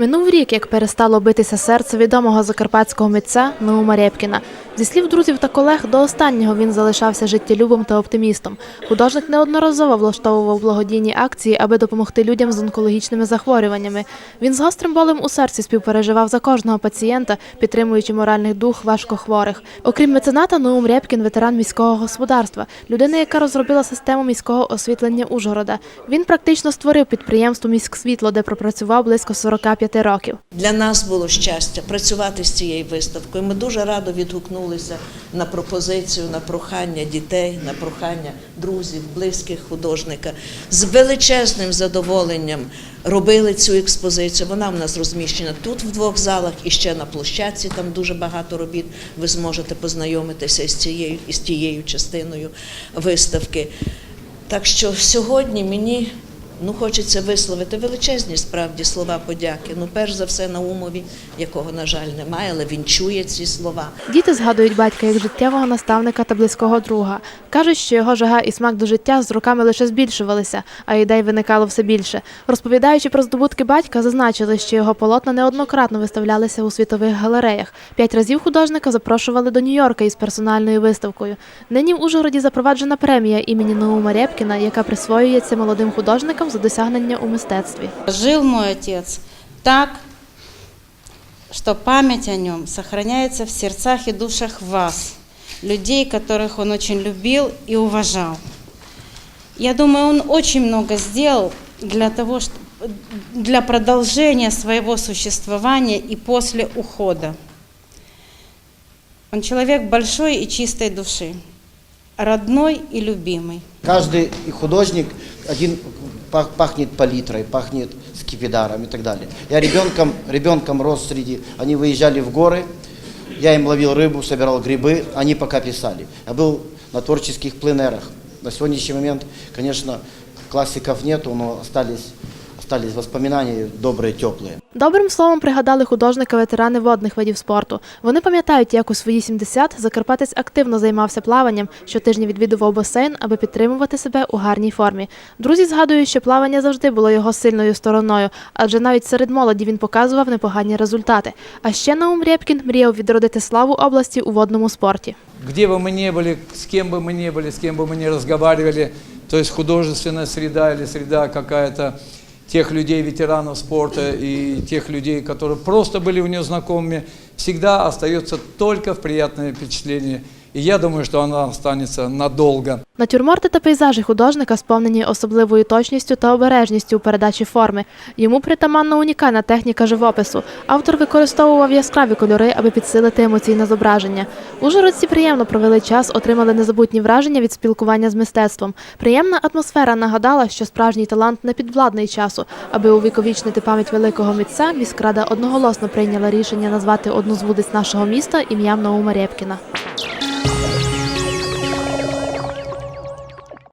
Минув рік, як перестало битися серце відомого закарпатського митця Наума Рєпкіна. Зі слів друзів та колег, до останнього він залишався життєлюбом та оптимістом. Художник неодноразово влаштовував благодійні акції, аби допомогти людям з онкологічними захворюваннями. Він з гострим болем у серці співпереживав за кожного пацієнта, підтримуючи моральний дух важкохворих. Окрім мецената, Наум Рєпкін – ветеран міського господарства, людина, яка розробила систему міського освітлення Ужгорода. Він практично створив підприємство «Міськсвітло», де пропрацював близько 45 років. Для нас було щастя працювати з цією виставкою. Ми дуже радо відгукнулися на пропозицію, на прохання дітей, на прохання друзів, близьких художника. З величезним задоволенням робили цю експозицію. Вона в нас розміщена тут в двох залах і ще на площадці. Там дуже багато робіт. Ви зможете познайомитися з цією із тією частиною виставки. Так що сьогодні мені ну, хочеться висловити величезні справді слова подяки. Ну, перш за все, Наумові, якого, на жаль, немає, але він чує ці слова. Діти згадують батька як життєвого наставника та близького друга. Кажуть, що його жага і смак до життя з роками лише збільшувалися, а ідей виникало все більше. Розповідаючи про здобутки батька, зазначили, що його полотна неоднократно виставлялися у світових галереях. П'ять разів художника запрошували до Нью-Йорка із персональною виставкою. Нині в Ужгороді запроваджена премія імені Наума Рєпкіна, яка присвоюється молодим художникам за досягнення у мистецтві. Жил мой отец так, что память о нем сохраняется в сердцах и душах вас, людей, которых он очень любил и уважал. Я думаю, он очень много сделал для того, что, для продолжения своего существования и после ухода. Он человек большой и чистой души, родной и любимый. Каждый художник один пах- пахнет палитрой, пахнет скипидаром и так далее. Я ребенком, ребенком рос среди... Они выезжали в горы, я им ловил рыбу, собирал грибы, они пока писали. Я был на творческих пленерах. На сегодняшний момент, конечно, классиков нету, но остались, остались воспоминания добрые, теплые. Добрим словом пригадали художника ветерани водних видів спорту. Вони пам'ятають, як у свої 70 закарпатець активно займався плаванням, щотижня відвідував басейн, аби підтримувати себе у гарній формі. Друзі згадують, що плавання завжди було його сильною стороною, адже навіть серед молоді він показував непогані результати. А ще Наум Рєпкін мріяв відродити славу області у водному спорті. где бы мы ни были, с кем бы мы ни были, с кем бы мы ни разговаривали, то есть художественная среда или среда какая-то тех людей, ветеранов спорта и тех людей, которые просто были у нее знакомыми, всегда остается только в приятное впечатление. И я думаю, что она останется надолго. Натюрморти та пейзажі художника сповнені особливою точністю та обережністю у передачі форми. Йому притаманна унікальна техніка живопису. Автор використовував яскраві кольори, аби підсилити емоційне зображення. Ужгородці приємно провели час, отримали незабутні враження від спілкування з мистецтвом. Приємна атмосфера нагадала, що справжній талант не підвладний часу. Аби увіковічнити пам'ять великого митця, міськрада одноголосно прийняла рішення назвати одну з вулиць нашого міста ім'ям Наума Рєпкіна.